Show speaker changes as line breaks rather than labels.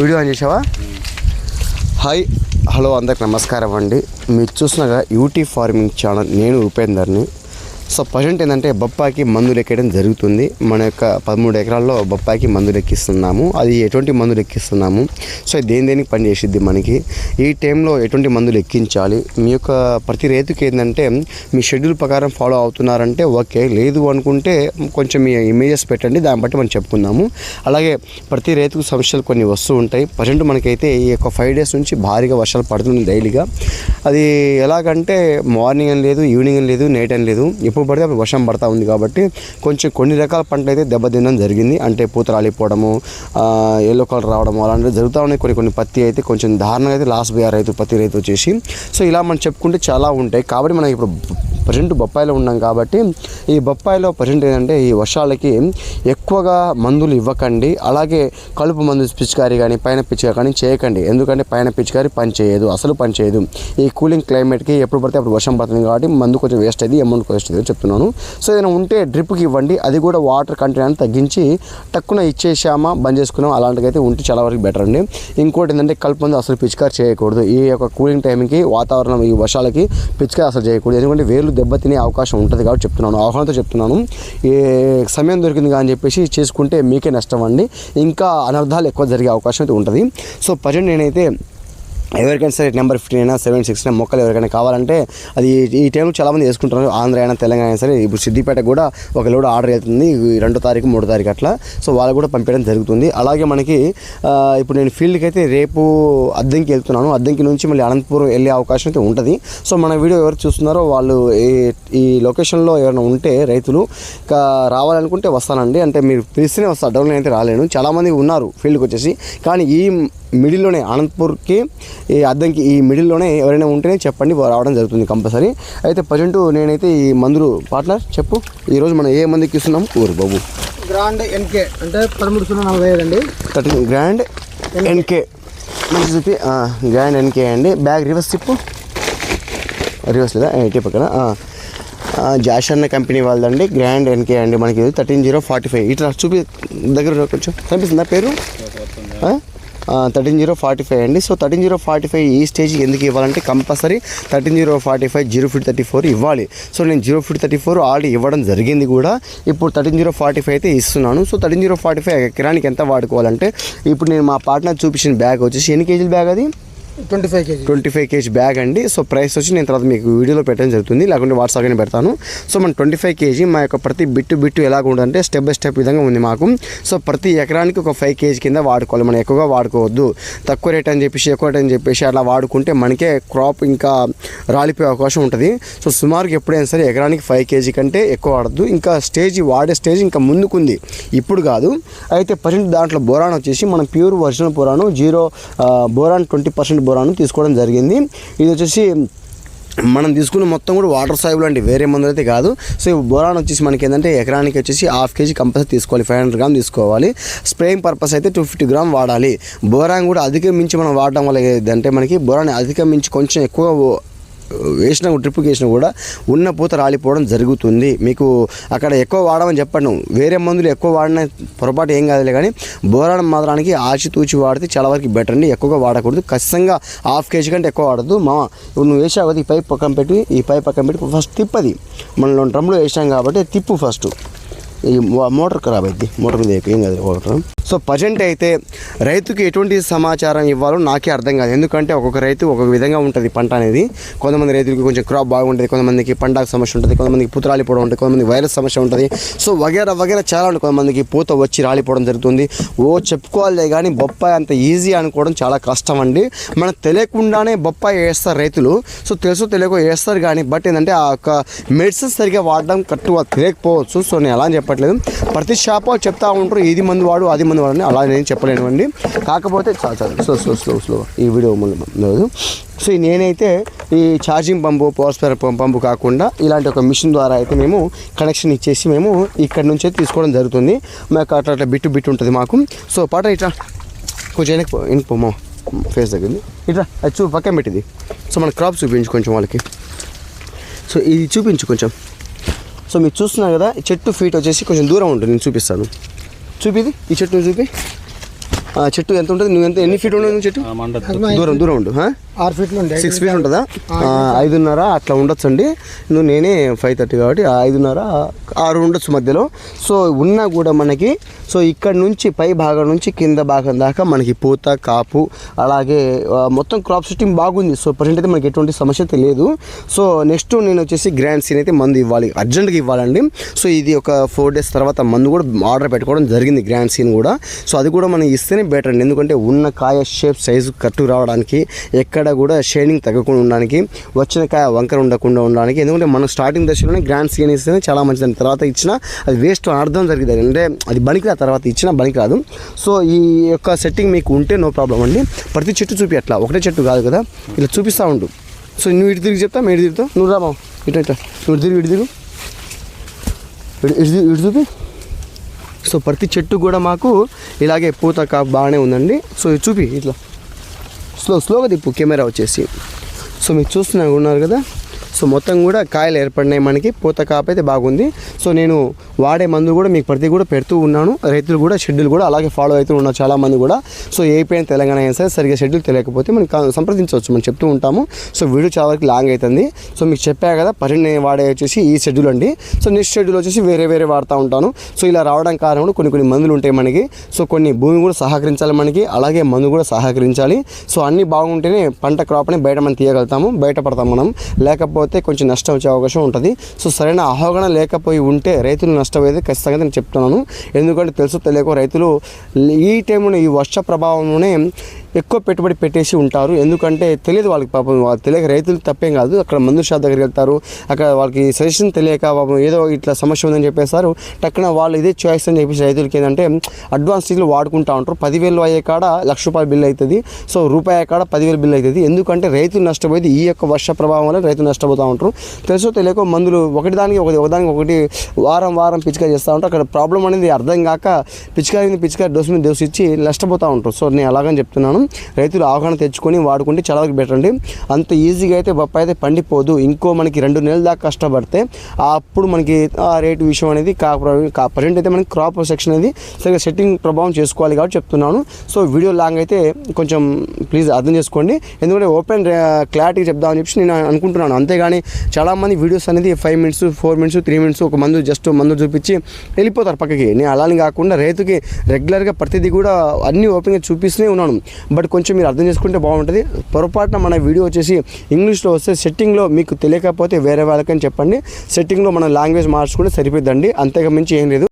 Video on చేసావా? Hi hello అందరికి నమస్కారం అండి. మీరు చూసినగా యూటీ ఫార్మింగ్ ఛానల్ నేను ఉపేందర్ని సో ప్రజెంట్ ఏంటంటే బొప్పాయికి మందులు ఎక్కడం జరుగుతుంది. మన యొక్క పదమూడు ఎకరాల్లో బొప్పాయికి మందులు ఎక్కిస్తున్నాము. అది ఎటువంటి మందులు ఎక్కిస్తున్నాము? సో ఇది దేని దేనికి పని చేసిద్ది మనకి? ఈ టైంలో ఎటువంటి మందులు ఎక్కించాలి? మీ యొక్క ప్రతి రైతుకి ఏంటంటే మీ షెడ్యూల్ ప్రకారం ఫాలో అవుతున్నారంటే ఓకే. లేదు అనుకుంటే కొంచెం మీ ఇమేజెస్ పెట్టండి. దాన్ని బట్టి మనం చెప్పుకుందాము. అలాగే ప్రతి రైతుకు సమస్యలు కొన్ని వస్తూ ఉంటాయి. ప్రజెంట్ మనకైతే ఈ యొక్క ఫైవ్ డేస్ నుంచి భారీగా వర్షాలు పడుతుంది డైలీగా. అది ఎలాగంటే మార్నింగ్ అని లేదు ఈవినింగ్ అని లేదు నైట్ అని లేదు. ఎప్పుడు పడితే అప్పుడు వర్షం పడతా ఉంది కాబట్టి కొంచెం కొన్ని రకాల పంటలు అయితే దెబ్బతినడం జరిగింది. అంటే పూత రాలిపోవడము ఎల్లో కలర్ రావడము అలాంటివి జరుగుతూ ఉన్నాయి. కొన్ని కొన్ని పత్తి అయితే కొంచెం దారుణంగా అయితే లాస్ పోయారు రైతు పత్తి రైతు వచ్చేసి. సో ఇలా మనం చెప్పుకుంటే చాలా ఉంటాయి. కాబట్టి మనం ఇప్పుడు ప్రజెంట్ బొప్పాయిలో ఉన్నాం కాబట్టి ఈ బొప్పాయిలో ప్రజెంట్ ఏంటంటే ఈ వర్షాలకి ఎక్కువగా మందులు ఇవ్వకండి. అలాగే కలుపు మందు పిచికారీ కానీ పైన పిచికారి కానీ చేయకండి. ఎందుకంటే పైన పిచికారి పని చేయదు అసలు పని చేయదు. ఈ కూలింగ్ క్లైమేట్కి ఎప్పుడు పడితే అప్పుడు వర్షం పడుతుంది కాబట్టి మందు కొంచెం వేస్ట్ అయ్యింది అమౌంట్ వేస్ట్ అయ్యింది చెప్తున్నాను. సో ఏదైనా ఉంటే డ్రిప్కి ఇవ్వండి. అది కూడా వాటర్ కంటెంట్ తగ్గించి టక్కున ఇచ్చేసామా బంద్ చేసుకున్నాం అలాంటిదైతే ఉంటే చాలా వరకు బెటర్ అండి. ఇంకోటి ఏంటంటే కలుపు మందు అసలు పిచికారి చేయకూడదు. ఈ యొక్క కూలింగ్ టైంకి వాతావరణం ఈ వర్షాలకి పిచికారి అసలు చేయకూడదు. ఎందుకంటే వేర్లు దెబ్బతినే అవకాశం ఉంటుంది కాబట్టి చెప్తున్నాను. ఆహ్వానంతో చెప్తున్నాను. ఏ సమయం దొరికింది అని చెప్పేసి చేసుకుంటే మీకే నష్టం అండి. ఇంకా అనర్థాలు ఎక్కువ జరిగే అవకాశం అయితే ఉంటుంది. సో ప్రజెంట్ నేనైతే ఎవరికైనా సరే నెంబర్ ఫిఫ్టీన్ అయినా సెవెన్ సిక్స్ అయినా మొక్కలు ఎవరికైనా కావాలంటే అది ఈ టైంలో చాలామంది వేసుకుంటారు ఆంధ్ర అయినా తెలంగాణ అయినా సరే ఇప్పుడు సిద్దిపేట కూడా ఒక లోడ్ ఆర్డర్ వెళ్తుంది. రెండో తారీఖు మూడో తారీఖు అట్లా. సో వాళ్ళు కూడా పంపించడం జరుగుతుంది. అలాగే మనకి ఇప్పుడు నేను ఫీల్డ్కి అయితే రేపు అద్దంకి వెళ్తున్నాను. అద్దంకి నుంచి మళ్ళీ అనంతపురం వెళ్ళే అవకాశం అయితే ఉంటుంది. సో మన వీడియో ఎవరు చూస్తున్నారో వాళ్ళు ఈ ఈ లొకేషన్లో ఎవరైనా ఉంటే రైతులు ఇంకా రావాలనుకుంటే వస్తానండి. అంటే మీరు పిలిస్తేనే వస్తారు. డౌన్ అయితే రాలేను. చాలామంది ఉన్నారు ఫీల్డ్కి వచ్చేసి. కానీ ఈ మిడిల్లోనే అనంతపూర్కి ఈ అద్దంకి ఈ మిడిల్లోనే ఎవరైనా ఉంటేనే చెప్పండి రావడం జరుగుతుంది కంపల్సరీ. అయితే ప్రజెంట్ నేనైతే ఈ మందులు పార్ట్నర్ చెప్పు ఈరోజు మనం ఏ మందుకి ఇస్తున్నాం? ఊరు బాబు.
గ్రాండ్ ఎన్కే అంటే పదమూడు సున్నా నలభై ఐదు అండి.
థర్టీన్ గ్రాండ్ ఎన్కే మంచి చూపి ఆ, గ్రాండ్ ఎన్కే అండి. బ్యాగ్ రివర్స్ తిప్పు రివర్స్ లేదా? ఎయిటీ పక్కన. జాష్ అన్న కంపెనీ వాళ్ళదండి. గ్రాండ్ ఎన్కే అండి మనకి. Thirteen zero forty five. ఇట్లా చూపి దగ్గర కొంచెం. కనిపిస్తుందా పేరు? థర్టీన్ జీరో ఫార్టీ ఫైవ్ అండి. So thirteen zero forty five ఈ స్టేజ్ ఎందుకు ఇవ్వాలంటే compulsory thirteen zero forty five zero fit thirty four ఇవ్వాలి. సో నేను zero fit thirty four already ఇవ్వడం జరిగింది కూడా. ఇప్పుడు థర్టీన్ జీరో ఫార్టీ ఫైవ్ అయితే ఇస్తున్నాను. So thirteen zero forty five ఎకరానికి ఎంత వాడుకోవాలంటే ఇప్పుడు నేను మా పార్ట్నర్ చూపించిన బ్యాగ్ వచ్చేసి ఎన్ని కేజీల బ్యాగ్ అది?
Twenty five kg.
Twenty five kg bag అండి. సో ప్రైస్ వచ్చి నేను తర్వాత మీకు వీడియోలో పెట్టడం జరుగుతుంది. లేకుంటే వాట్సాప్ అని పెడతాను. సో మన ట్వంటీ ఫైవ్ కేజీ మా యొక్క ప్రతి బిట్టు బిట్టు ఎలాగ ఉంటుందంటే స్టెప్ బై స్టెప్ విధంగా ఉంది మాకు. సో ప్రతి ఎకరానికి ఒక ఫైవ్ కేజీ కింద వాడుకోవాలి. మనం ఎక్కువగా వాడుకోవద్దు. తక్కువ రేట్ అని చెప్పేసి ఎక్కువ రేట్ అని చెప్పేసి అలా వాడుకుంటే మనకే క్రాప్ ఇంకా రాలిపోయే అవకాశం ఉంటుంది. సో సుమారుగా ఎప్పుడైనా సరే ఎకరానికి ఫైవ్ కేజీ కంటే ఎక్కువ వాడద్దు. ఇంకా స్టేజ్ వాడే స్టేజ్ ఇంకా ముందుకుంది. ఇప్పుడు కాదు. అయితే పర్సెంట్ దాంట్లో బోరాన్ వచ్చేసి మనం pure original boron zero boron twenty percent boron తీసుకోవడం జరిగింది. ఇది వచ్చేసి మనం తీసుకున్న మొత్తం కూడా వాటర్ సాయిబుల్ అండి వేరే మందులు అయితే కాదు. సో ఈ బోరాన్ వచ్చేసి మనకి ఏంటంటే ఎకరానికి వచ్చేసి హాఫ్ కేజీ కంపల్సరీ తీసుకోవాలి. ఫైవ్ హండ్రెడ్ గ్రామ్ తీసుకోవాలి. స్ప్రేయింగ్ పర్పస్ అయితే టూ ఫిఫ్టీ గ్రామ్ వాడాలి. బోరాన్ కూడా అధిక మించి మనం వాడడం వల్ల ఏంటంటే మనకి బోరాన్ అధిక మించి కొంచెం ఎక్కువ వేసిన ట్రిప్కి వేసినా కూడా ఉన్న పూత రాలిపోవడం జరుగుతుంది. మీకు అక్కడ ఎక్కువ వాడమని చెప్పండి వేరే మందులు ఎక్కువ వాడిన పొరపాటు ఏం కాదులే కానీ బోరాన్ మాత్రానికి ఆచితూచి వాడితే చాలా వరకు బెటర్ అండి. ఎక్కువగా వాడకూడదు. ఖచ్చితంగా హాఫ్ కేజీ కంటే ఎక్కువ వాడద్దు. మా ఇప్పుడు నువ్వు వేసావు కదా ఈ పైప్ పక్కన పెట్టి ఈ పైప్ పక్కన పెట్టి ఫస్ట్ తిప్పది మనం డ్రమ్లో వేసాం కాబట్టి తిప్పు ఫస్ట్ ఈ మోటార్ ఖరాబ్ అయింది. మోటార్ మీద ఏం కాదు మోటార్ సో ప్రజెంట్ అయితే రైతుకి ఎటువంటి సమాచారం ఇవ్వాలో నాకే అర్థం కాదు. ఎందుకంటే ఒక్కొక్క రైతు ఒక్కొక్క విధంగా ఉంటుంది పంట అనేది. కొంతమంది రైతులకి కొంచెం క్రాప్ బాగుంటుంది కొంతమందికి పండగ సమస్య ఉంటుంది కొంతమందికి పూత రాలిపోవడం ఉంటుంది కొంతమంది వైరస్ సమస్య ఉంటుంది. సో వగేరా వగేరా చాలా ఉంటుంది. కొంతమందికి పూత వచ్చి రాలిపోవడం జరుగుతుంది. ఓ చెప్పుకోవాలే కానీ బొప్పాయి అంత ఈజీ అనుకోవడం చాలా కష్టం అండి. మనకు తెలియకుండానే బొప్పాయి వేస్తారు రైతులు. సో తెలుసు తెలియక వేస్తారు కానీ బట్ ఏంటంటే ఆ యొక్క మెడిసిన్స్ సరిగ్గా వాడడం కరెక్ట్గా తెలియకపోవచ్చు. సో నేను అలా అని చెప్పట్లేదు. ప్రతి షాపు చెప్తా ఉంటారు ఇది మందు వాడు అది మందు ఇబ్బంది పడండి అలా నేను చెప్పలేనివ్వండి. కాకపోతే చాలా చాలా స్లో స్లో స్లో స్లో ఈ వీడియో లేదు. సో నేనైతే ఈ ఛార్జింగ్ పంపు పవర్ పంపు కాకుండా ఇలాంటి ఒక మిషన్ ద్వారా అయితే మేము కనెక్షన్ ఇచ్చేసి మేము ఇక్కడ నుంచే తీసుకోవడం జరుగుతుంది. మాకు అట్లా అట్లా బిట్టు బిట్టు ఉంటుంది మాకు. సో పాట ఇట్లా. కొంచెం వెనక్కి పోమో ఫేస్ దగ్గర ఇట్లా అది చూ పక్కన పెట్టింది. సో మన క్రాప్ చూపించు కొంచెం వాళ్ళకి. సో ఇది చూపించు కొంచెం. సో మీరు చూస్తున్నారు కదా చెట్టు ఫీట్ వచ్చేసి కొంచెం దూరం ఉంటుంది నేను చూపిస్తాను. చూపిది ఈ చెట్టు చూపి? చెట్టు ఎంత ఉంటుంది? నువ్వు ఎంత ఎన్ని ఫీట్ ఉండదు చెట్టు? దూరం దూరం ఉండు?
ఆరు ఫీట్లు ఉండే.
సిక్స్ ఫీట్ ఉంటుందా? ఐదున్నర అట్లా ఉండొచ్చండి. నువ్వు నేనే ఫైవ్ థర్టీ కాబట్టి ఐదున్నర ఆరు ఉండొచ్చు మధ్యలో. సో ఉన్నా కూడా మనకి సో ఇక్కడ నుంచి పై భాగం నుంచి కింద భాగం దాకా మనకి పూత కాపు అలాగే మొత్తం క్రాప్ సిస్టమ్ బాగుంది. సో ప్రజెంట్ అయితే మనకి ఎటువంటి సమస్య అయితే లేదు. సో నెక్స్ట్ నేను వచ్చేసి గ్రాండ్ సీన్ అయితే మందు ఇవ్వాలి. అర్జెంట్గా ఇవ్వాలండి. సో ఇది ఒక ఫోర్ డేస్ తర్వాత మందు కూడా ఆర్డర్ పెట్టుకోవడం జరిగింది గ్రాండ్ సీన్ కూడా. సో అది కూడా మనం ఇస్తేనే బెటర్ అండి. ఎందుకంటే ఉన్న కాయ షేప్ సైజు కట్టు రావడానికి ఎక్కడ కూడా షైనింగ్ తగ్గకుండా ఉండడానికి వచ్చిన కాయ వంకర ఉండకుండా ఉండడానికి. ఎందుకంటే మనం స్టార్టింగ్ దశలోనే గ్రాండ్ సీన్ ఇస్తేనే చాలా మంచిది. తర్వాత ఇచ్చిన అది వేస్ట్ అర్థం జరిగింది. అంటే అది బనికి తర్వాత ఇచ్చిన బనికి రాదు సో ఈ యొక్క సెట్టింగ్ మీకు ఉంటే నో ప్రాబ్లం అండి. ప్రతి చెట్టు చూపి అట్లా. ఒకటే చెట్టు కాదు కదా. ఇలా చూపిస్తూ ఉండు. సో నువ్వు ఇటు తిరిగి చెప్తా మేము ఇటు తిరుగుతావు. నువ్వు రాబా ఇటు ఇట్లా నువ్వు తిరిగి ఇటు తిరుగు. ఇటు ఇటు ఇటు చూపి. సో ప్రతి చెట్టు కూడా మాకు ఇలాగే పూత కాపు బాగానే ఉందండి. సో ఇది చూపి ఇట్లా. స్లో స్లోగా తిప్పు కెమెరా వచ్చేసి. సో మీరు చూస్తున్నారు ఉన్నారు కదా? సో మొత్తం కూడా కాయలు ఏర్పడినాయి మనకి పూత కాపు అయితే బాగుంది. సో నేను వాడే మందు కూడా మీకు ప్రతి కూడా పెడుతూ ఉన్నాను. రైతులు కూడా షెడ్యూల్ కూడా అలాగే ఫాలో అవుతూ ఉన్నారు చాలామంది కూడా. సో ఏపీ తెలంగాణ అయినా సరే సరిగ్గా షెడ్యూల్ తెలియకపోతే మనం సంప్రదించవచ్చు మనం చెప్తూ ఉంటాము. సో వీడియో చాలా వరకు లాంగ్ అవుతుంది. సో మీకు చెప్పా కదా పరి వాడే వచ్చేసి ఈ షెడ్యూల్ అండి. సో నెక్స్ట్ షెడ్యూల్ వచ్చేసి వేరే వేరే వాడుతూ ఉంటాను. సో ఇలా రావడం కారణం కూడా కొన్ని కొన్ని మందులు ఉంటాయి మనకి. సో కొన్ని భూమి కూడా సహకరించాలి మనకి అలాగే మందు కూడా సహకరించాలి. సో అన్నీ బాగుంటేనే పంట క్రాప్ని బయట మనం తీయగలుగుతాము బయటపడతాం మనం. లేకపోతే కొంచెం నష్టం వచ్చే అవకాశం ఉంటుంది. సో సరైన అవగాహన లేకపోయి ఉంటే రైతులు నష్టం అయితే ఖచ్చితంగా నేను చెప్తున్నాను. ఎందుకంటే తెలుసు తెలియక రైతులు ఈ టైంలో ఈ వర్ష ప్రభావంలోనే ఎక్కువ పెట్టుబడి పెట్టేసి ఉంటారు. ఎందుకంటే తెలియదు వాళ్ళకి పాపం వాళ్ళు తెలియక రైతులు తప్పేం కాదు. అక్కడ మందు షాప్ దగ్గరికి వెళ్తారు. అక్కడ వాళ్ళకి సజెషన్ తెలియక పాపం ఏదో ఇట్లా సమస్య ఉందని చెప్పేస్తారు. టక్కున వాళ్ళు ఇదే చాయిస్ అని చెప్పేసి రైతులకి ఏంటంటే అడ్వాన్స్ స్టేజ్లో వాడుకుంటా ఉంటారు. పదివేలు అయ్యే కాడ లక్ష రూపాయల బిల్ అవుతుంది. సో రూపాయి కాడ పదివేలు బిల్ అవుతుంది. ఎందుకంటే రైతులు నష్టపోయేది ఈ యొక్క వర్ష ప్రభావం వల్ల రైతులు నష్టపోతూ ఉంటారు. తెలుసో తెలియక మందులు ఒకటి దానికి ఒకటి ఒకదానికి ఒకటి వారం వారం పిచికారి చేస్తూ ఉంటారు. అక్కడ ప్రాబ్లం అనేది అర్థం కాక పిచికారి పిచికారి డోసు మీద డోసు ఇచ్చి నష్టపోతూ ఉంటారు. సో నేను అలాగని చెప్తున్నాను. రైతులు అవగాహన తెచ్చుకొని వాడుకుంటే చాలా వరకు బెటర్ అండి. అంత ఈజీగా అయితే బొప్పాయి అయితే పండిపోదు. ఇంకో మనకి రెండు నెలల దాకా కష్టపడితే అప్పుడు మనకి ఆ రేటు విషయం అనేది కా ప్రజెంట్ అయితే మనకి క్రాప్ సెక్షన్ అనేది సరిగ్గా సెట్టింగ్ ప్రభావం చేసుకోవాలి కాబట్టి చెప్తున్నాను. సో వీడియో లాంగ్ అయితే కొంచెం ప్లీజ్ అర్థం చేసుకోండి. ఎందుకంటే ఓపెన్ క్లారిటీ చెప్దామని చెప్పి నేను అనుకుంటున్నాను. అంతేగాని చాలామంది వీడియోస్ అనేది five minutes four minutes three minutes ఒక మందు జస్ట్ మందు చూపించి వెళ్ళిపోతారు పక్కకి. నేను అలానే కాకుండా రైతుకి రెగ్యులర్గా ప్రతిదీ కూడా అన్ని ఓపెన్గా చూపిస్తూనే ఉన్నాను. బట్ కొంచెం మీరు అర్థం చేసుకుంటే బాగుంటుంది. పొరపాటున మన వీడియో వచ్చేసి ఇంగ్లీష్లో వస్తే సెట్టింగ్లో మీకు తెలియకపోతే వేరే వాళ్ళకని చెప్పండి. సెట్టింగ్లో మన లాంగ్వేజ్ మార్చుకుంటే సరిపోద్దండి అంతకు మించి ఏం లేదు.